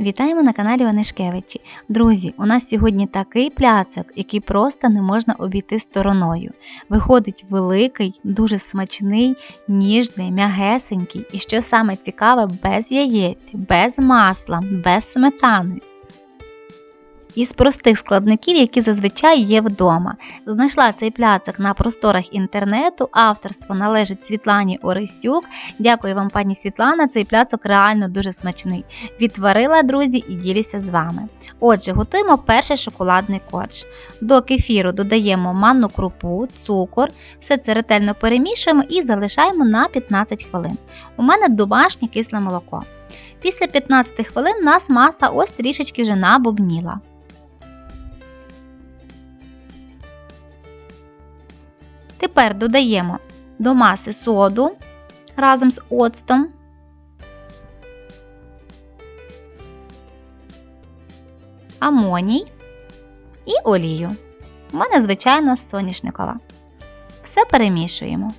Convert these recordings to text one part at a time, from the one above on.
Вітаємо на каналі Онишкевичі. Друзі, у нас сьогодні такий пляцок, який просто не можна обійти стороною. Виходить великий, дуже смачний, ніжний, м'ягесенький і що саме цікаве, без яєць, без масла, без сметани. Із простих складників, які зазвичай є вдома. Знайшла цей пляцок на просторах інтернету. Авторство належить Світлані Орисюк. Дякую вам, пані Світлана. Цей пляцок реально дуже смачний. Відтворила, друзі, і ділюся з вами. Отже, готуємо перший шоколадний корж. До кефіру додаємо манну крупу, цукор, все це ретельно перемішуємо і залишаємо на 15 хвилин. У мене домашнє кисле молоко. Після 15 хвилин нас маса ось трішечки вже набубніла. Тепер додаємо до маси соду разом з оцтом. Амоній і олію. У мене, звичайно, соняшникова. Все перемішуємо.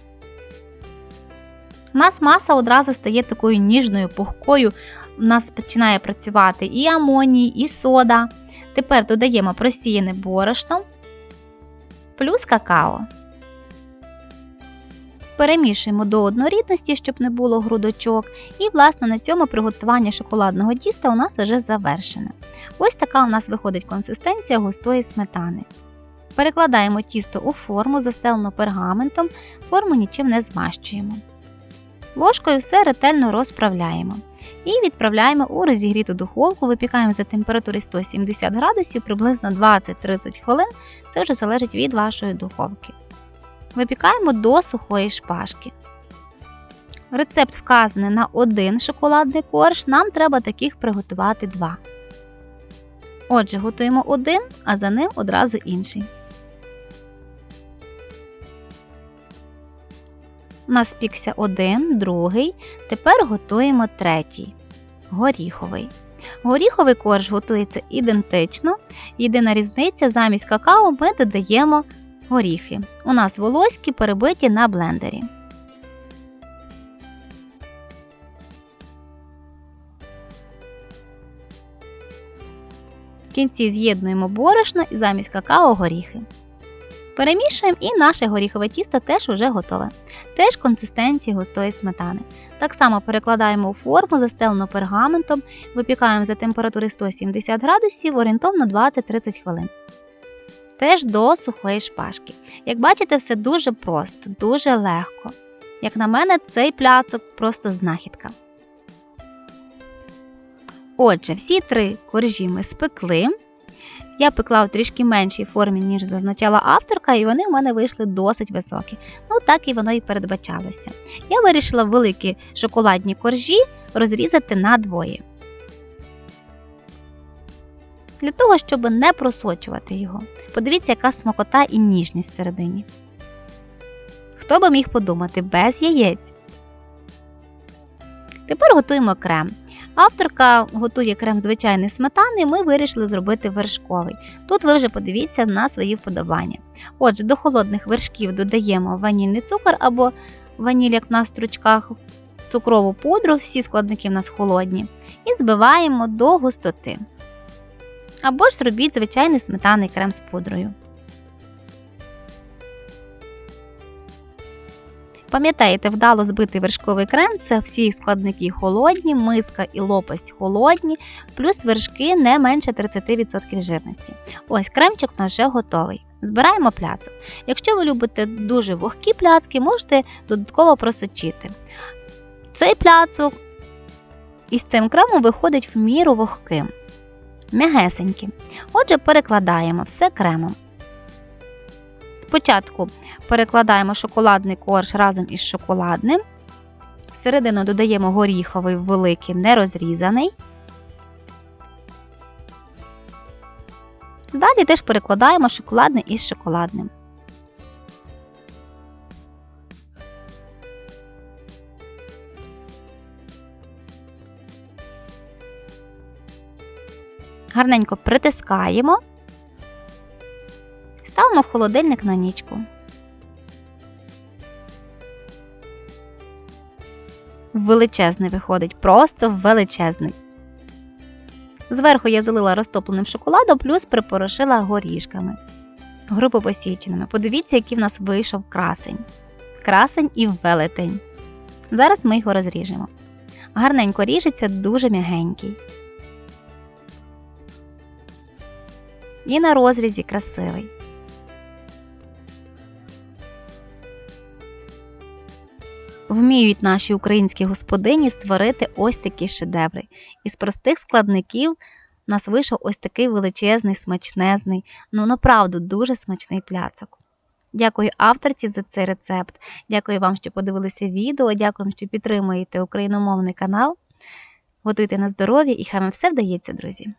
У нас маса одразу стає такою ніжною, пухкою. У нас починає працювати і амоній, і сода. Тепер додаємо просіяне борошно плюс какао. Перемішуємо до однорідності, щоб не було грудочок. І, власне, на цьому приготування шоколадного тіста у нас вже завершене. Ось така у нас виходить консистенція густої сметани. Перекладаємо тісто у форму, застелену пергаментом, форму нічим не змащуємо. Ложкою все ретельно розправляємо. І відправляємо у розігріту духовку, випікаємо за температури 170 градусів приблизно 20-30 хвилин. Це вже залежить від вашої духовки. Випікаємо до сухої шпажки. Рецепт вказаний на один шоколадний корж, нам треба таких приготувати два. Отже, готуємо один, а за ним одразу інший. У нас пікся один, другий. Тепер готуємо третій горіховий. Горіховий корж готується ідентично. Єдина різниця замість какао ми додаємо горіхи. У нас волоські перебиті на блендері. В кінці з'єднуємо борошно і замість какао горіхи. Перемішуємо і наше горіхове тісто теж уже готове. Теж консистенції густої сметани. Так само перекладаємо у форму, застелену пергаментом, випікаємо за температури 170 градусів орієнтовно 20-30 хвилин. Теж до сухої шпажки. Як бачите, все дуже просто, дуже легко. Як на мене, цей пляцок просто знахідка. Отже, всі три коржі ми спекли. Я пекла в трішки меншій формі, ніж зазначала авторка, і вони в мене вийшли досить високі. Ну, так і воно і передбачалося. Я вирішила великі шоколадні коржі розрізати на двоє. Для того, щоб не просочувати його. Подивіться, яка смакота і ніжність всередині. Хто би міг подумати, без яєць. Тепер готуємо крем. Авторка готує крем звичайний сметани, ми вирішили зробити вершковий. Тут ви вже подивіться на свої вподобання. Отже, до холодних вершків додаємо ванільний цукор або ваніль, як в нас в стручках, цукрову пудру, всі складники в нас холодні, і збиваємо до густоти. Або ж зробіть звичайний сметаний крем з пудрою. Пам'ятаєте, вдало збитий вершковий крем це всі складники холодні, миска і лопасть холодні, плюс вершки не менше 30% жирності. Ось кремчик у нас вже готовий. Збираємо пляцок. Якщо ви любите дуже вогкі пляцки, можете додатково просочити. Цей пляцок із цим кремом виходить в міру вогким, м'ягесеньким. Отже, перекладаємо все кремом. Спочатку перекладаємо шоколадний корж разом із шоколадним. Всередину додаємо горіховий великий нерозрізаний. Далі теж перекладаємо шоколадний із шоколадним. Гарненько притискаємо. Ставимо в холодильник на нічку. Величезний виходить, просто величезний. Зверху я залила розтопленим шоколадом, плюс припорошила горішками. Групи посіченими. Подивіться, який в нас вийшов красень. Красень і велетень. Зараз ми його розріжемо. Гарненько ріжеться, дуже м'ягенький. І на розрізі красивий. Вміють наші українські господині створити ось такі шедеври. Із простих складників у нас вийшов ось такий величезний, смачнезний, ну направду дуже смачний пляцок. Дякую авторці за цей рецепт. Дякую вам, що подивилися відео. Дякую, що підтримуєте україномовний канал. Готуйте на здоров'я і хай вам все вдається, друзі!